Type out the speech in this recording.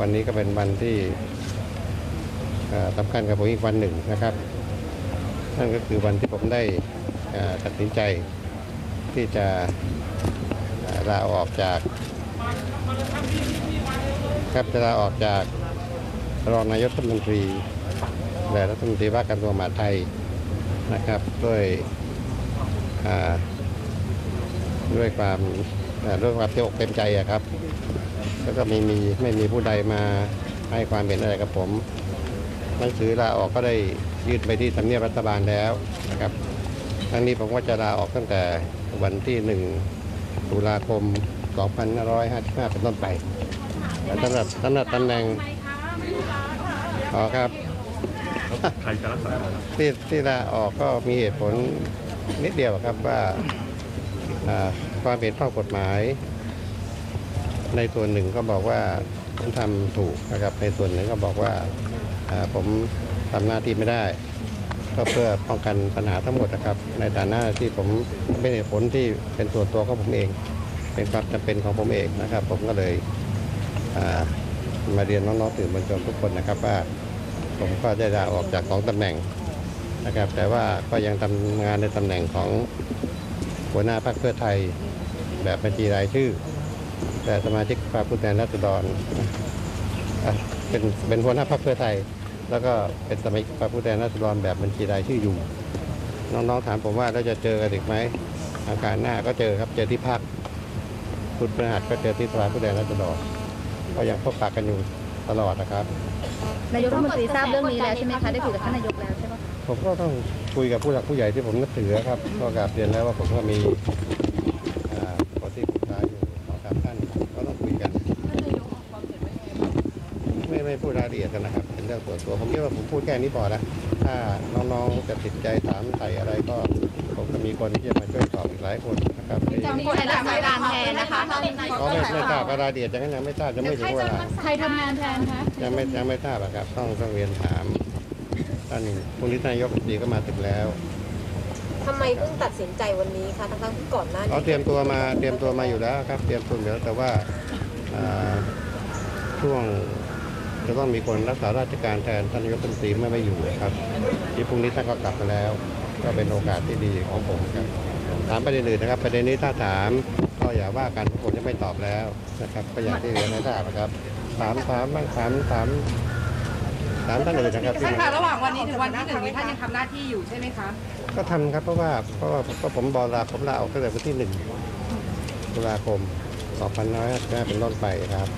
วันนี้ก็เป็นวันที่สำคัญกับผมอีกวันหนึ่งนะครับ นั่นก็คือวันที่ผมได้ตัดสินใจที่จะลาออกจากครับจะลาออกจากรองนายกรัฐมนตรีและรัฐมนตรีว่าการกระทรวงมหาดไทยนะครับด้วยด้วยความด้วยความเต็มอกเต็มใจครับ แล้วก็ไม่มีไม่มีผู้ใดมาให้ความเห็นอะไรกับผมหนังสือลาออกก็ได้ยื่นไปที่ทำเนียบรัฐบาลแล้วนะครับครั้งนี้ผมก็จะลาออกตั้งแต่วันที่ 1 ตุลาคม 2555 เป็นต้นไปแต่สำหรับสำหรับตำแหน่งอ๋อครับใครจะรักษาการที่ที่ลาออกก็มีเหตุผลนิดเดียวครับว่าอ่าความเห็นข้อกฎหมาย ในส่วนหนึ่งก็บอกว่าผมทำถูกนะครับ ในส่วนหนึ่งก็บอกว่าผมทำหน้าที่ไม่ได้ ก็เพื่อป้องกันปัญหาทั้งหมดนะครับ ในฐานะที่ผมเป็นเหตุผลที่เป็นส่วนตัวของผมเอง เป็นความจำเป็นของผมเองนะครับ ผมก็เลยมาเรียนน้องๆสื่อมวลชนทุกคนนะครับว่าผมก็ได้ลาออกจากของตำแหน่งนะครับ แต่ว่าก็ยังทำงานในตำแหน่งของหัวหน้าพรรคเพื่อไทยแบบบัญชีรายชื่อ แต่สมาชิกสภาผู้แทนราษฎรอะเป็นเป็นหัวหน้าพรรคเพื่อไทย แล้วก็เป็นสมาชิกสภาผู้แทนราษฎรแบบบัญชีรายชื่ออยู่ น้องๆถามผมว่าเราจะเจอกันอีกไหมอาการหน้าก็เจอครับเจอที่พักคุณประหัสก็เจอที่สภาผู้แทนราษฎรก็ยังพบปะกันอยู่ตลอดนะครับ นายกรัฐมนตรีทราบเรื่องนี้แล้วใช่ไหมคะได้คุยกับท่านนายกแล้วใช่ไหมผมก็ต้องคุยกับผู้หลักผู้ใหญ่ที่ผมนับถือครับก็กราบเรียนแล้วว่าผมก็มีอ่าคนที่ปรึกษาอยู่สองสามท่านก็ต้องคุยกัน ไม่ไม่พูดรายละเอียดกันนะครับ เป็นเรื่องส่วนตัวผมคิดว่าผมพูดแค่นี้พอละถ้าน้องๆจะติดใจถามใส่อะไรก็ผมก็มีคนที่จะมาช่วยตอบอีกหลายคนนะครับไม่จะมีใครรักษาการแทนนะคะก็ไม่ไม่ทราบรายละเอียดอย่างนั้นยังไม่ทราบจะไม่ถึงเวลาใครทำงานแทนคะยังไม่ยังไม่ทราบอะครับ ต้องต้องเรียนถามท่านผู้นิตนายกรัฐมนตรีก็มาถึงแล้วทำไมเพิ่งตัดสินใจวันนี้คะทั้งๆที่ก่อนหน้าเขานี้เตรียมตัวมาเตรียมตัวมาอยู่แล้วครับ เตรียมตัวอยู่แล้วแต่ว่าอ่าช่วง จะต้องมีคนรักษาราชการแทนท่านนายกรัฐมนตรีเมื่อไม่อยู่ครับ ที่พรุ่งนี้ท่านก็กลับมาแล้ว ก็เป็นโอกาสที่ดีของผมครับถามประเด็นอื่นนะครับ ประเด็นนี้ถ้าถามก็อย่าว่ากันผมจะไม่ตอบแล้วนะครับก็อย่างที่เรียนให้ทราบนะครับถามถามบ้างถามถามถามท่านอื่นนะครับที่ท่านมาคะระหว่างวันนี้ถึงวันที่หนึ่งนี้ท่านยังทำหน้าที่อยู่ใช่ไหมคะก็ทำครับเพราะว่าเพราะว่าเพราะผมบอกลาผมลาออกตั้งแต่วันที่หนึ่งตุลาคม2555เป็นต้นไปครับ